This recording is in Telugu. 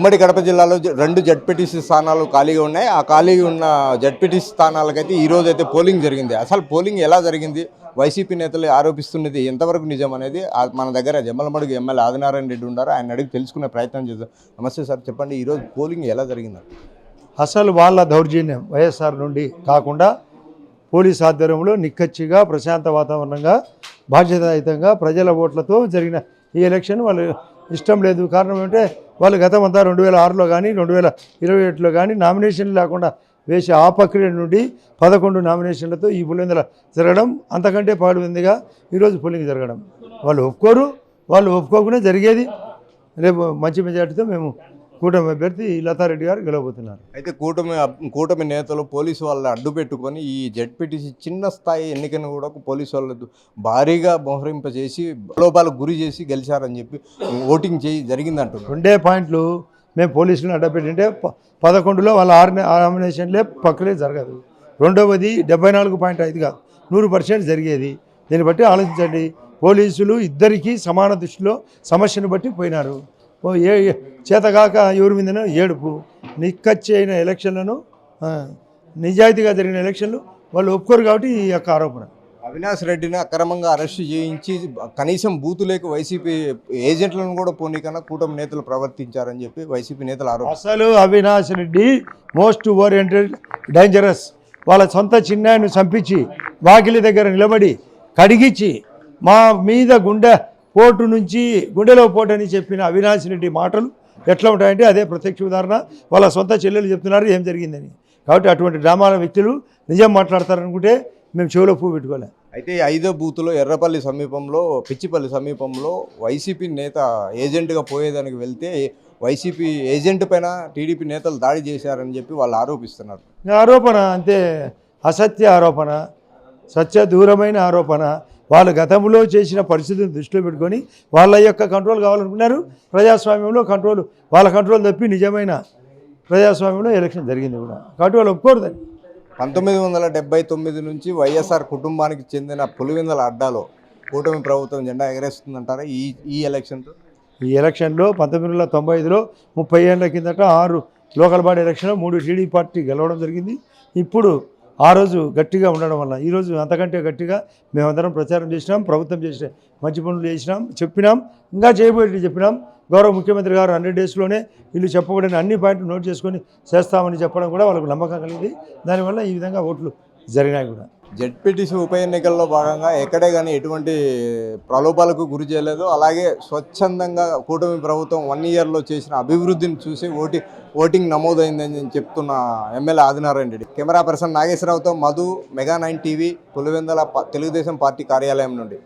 ఉమ్మడి కడప జిల్లాలో రెండు జడ్పీటీసీ స్థానాలు ఖాళీగా ఉన్నాయి. ఆ ఖాళీగా ఉన్న జడ్పీటీసీ స్థానాలకైతే ఈ రోజు అయితే పోలింగ్ జరిగింది. అసలు పోలింగ్ ఎలా జరిగింది? వైసీపీ నేతలు ఆరోపిస్తున్నది ఎంతవరకు నిజం అనేది? మన దగ్గర జమ్మలమడుగు ఎమ్మెల్యే ఆదినారాయణ రెడ్డి ఉన్నారు ఆయన అడిగి తెలుసుకునే ప్రయత్నం చేద్దాం. నమస్తే సార్ చెప్పండి. ఈరోజు పోలింగ్ ఎలా జరిగింది? అసలు వాళ్ళ దౌర్జన్యం వైఎస్ఆర్ నుండి కాకుండా పోలీస్ ఆధ్వర్యంలో నిక్కచ్చిగా ప్రశాంత వాతావరణంగా బాధ్యతాయుతంగా ప్రజల ఓట్లతో జరిగిన ఈ ఎలక్షన్ వాళ్ళు ఇష్టం లేదు. కారణం ఏంటంటే వాళ్ళు గతమంతా రెండు వేల ఆరులో కానీ రెండు వేల ఇరవై ఒకటిలో కానీ నామినేషన్లు లేకుండా వేసే ఆ ప్రక్రియ నుండి పదకొండు నామినేషన్లతో ఈ పులివెందుల జరగడం అంతకంటే పాడుందిగా ఈరోజు పోలింగ్ జరగడం. వాళ్ళు ఒప్పుకోరు వాళ్ళు ఒప్పుకోకుండా జరిగేది. రేపు మంచి మెజార్టీతో మేము కూటమి అభ్యర్థి లతారెడ్డి గారు గెలవబోతున్నారు. అయితే కూటమి కూటమి నేతలు పోలీసు వాళ్ళని అడ్డు పెట్టుకొని ఈ జడ్పీటీసీ చిన్న స్థాయి ఎన్నికను కూడా పోలీసు వాళ్ళు భారీగా మోహరింపజేసి లోపాలకు గురి చేసి గెలిచారని చెప్పి ఓటింగ్ చేయి జరిగిందంటున్నారు. రెండే పాయింట్లు మేము పోలీసులను అడ్డపెట్టింటే పదకొండులో వాళ్ళ ఆరు నామినేషన్లే పక్కలే జరగదు. రెండవది డెబ్బై నాలుగు పాయింట్ ఐదు కాదు నూరు పర్సెంట్ జరిగేది. దీన్ని బట్టి ఆలోచించండి పోలీసులు ఇద్దరికీ సమాన దృష్టిలో సమస్యను బట్టి పోయినారు. ఏ ఏ- చేతగాక ఎవరి మీదనో ఏడుపు. నిక్కచ్చి అయిన ఎలక్షన్లను నిజాయితీగా జరిగిన ఎలక్షన్లు వాళ్ళు ఒప్పుకోరు కాబట్టి ఈ యొక్క ఆరోపణ. అవినాష్ రెడ్డిని అక్రమంగా అరెస్ట్ చేయించి కనీసం బూతులేక వైసీపీ ఏజెంట్లను కూడా పోనీకన్నా కూటమి నేతలు ప్రవర్తించారని చెప్పి వైసీపీ నేతలు ఆరోపణ అసలు Avinash Reddy most oriented dangerous. వాళ్ళ సొంత చిన్నాయన్ని చంపించి వాకిలి దగ్గర నిలబడి కడిగిచ్చి మా మీద గుండె పోటు నుంచి గుండెలో పోటు అని చెప్పిన అవినాష్ రెడ్డి మాటలు ఎట్లా ఉంటాయంటే అదే ప్రత్యక్ష ఉదాహరణ. వాళ్ళ సొంత చెల్లెలు చెప్తున్నారు ఏం జరిగిందని. కాబట్టి అటువంటి డ్రామాల వ్యక్తులు నిజం మాట్లాడతారనుకుంటే మేము చెవిలో పువ్వు పెట్టుకోలే. అయితే ఐదో బూత్లో ఎర్రపల్లి సమీపంలో పిచ్చిపల్లి సమీపంలో వైసీపీ నేత ఏజెంట్గా పోయేదానికి వెళ్తే వైసీపీ ఏజెంట్ పైన టీడీపీ నేతలు దాడి చేశారని చెప్పి వాళ్ళు ఆరోపిస్తున్నారు. ఆరోపణ అంతే అసత్య ఆరోపణ సత్య దూరమైన ఆరోపణ వాళ్ళు గతంలో చేసిన పరిస్థితిని దృష్టిలో పెట్టుకొని వాళ్ళ యొక్క కంట్రోల్ కావాలనుకున్నారు. ప్రజాస్వామ్యంలో కంట్రోల్ వాళ్ళ కంట్రోల్ తప్పి నిజమైన ప్రజాస్వామ్యంలో ఎలక్షన్ జరిగింది కూడా. కాబట్టి వాళ్ళు ఒప్పుకోరు పంతొమ్మిది వందల డెబ్బై తొమ్మిది నుంచి వైఎస్ఆర్ కుటుంబానికి చెందిన పులివెందల అడ్డాలో కూటమి ప్రభుత్వం జెండా ఎగరేస్తుందంటారా ఈ ఈ ఎలక్షన్తో ఈ ఎలక్షన్లో పంతొమ్మిది వందల తొంభై ఐదులో ముప్పై ఏళ్ళ కిందట ఆరు లోకల్ బాడీ ఎలక్షన్లో మూడు టీడీపీ పార్టీ గెలవడం జరిగింది. ఇప్పుడు ఆ రోజు గట్టిగా ఉండడం వల్ల ఈరోజు అంతకంటే గట్టిగా మేమందరం ప్రచారం చేసినాం ప్రభుత్వం చేసిన మంచి పనులు చేసినాం చెప్పినాం ఇంకా చేయబోయేది చెప్పినాం. గౌరవ ముఖ్యమంత్రి గారు హండ్రెడ్ డేస్లోనే వీళ్ళు చెప్పబడిన అన్ని పాయింట్లు నోట్ చేసుకొని చేస్తామని చెప్పడం కూడా వాళ్ళకు నమ్మకం కలిగింది. దానివల్ల ఈ విధంగా ఓట్లు జరిగినాయి కూడా. జెడ్పీటీసీ ఉప ఎన్నికల్లో భాగంగా ఎక్కడే కానీ ఎటువంటి ప్రలోభాలకు గురి చేయలేదు. అలాగే స్వచ్ఛందంగా కూటమి ప్రభుత్వం వన్ ఇయర్లో చేసిన అభివృద్ధిని చూసి ఓటి ఓటింగ్ నమోదైందని చెప్తున్న MLA Adinarayana Reddy. Camera person నాగేశ్వరరావుతో Madhu mega nine TV Pulivendula Telugu Desam party కార్యాలయం నుండి.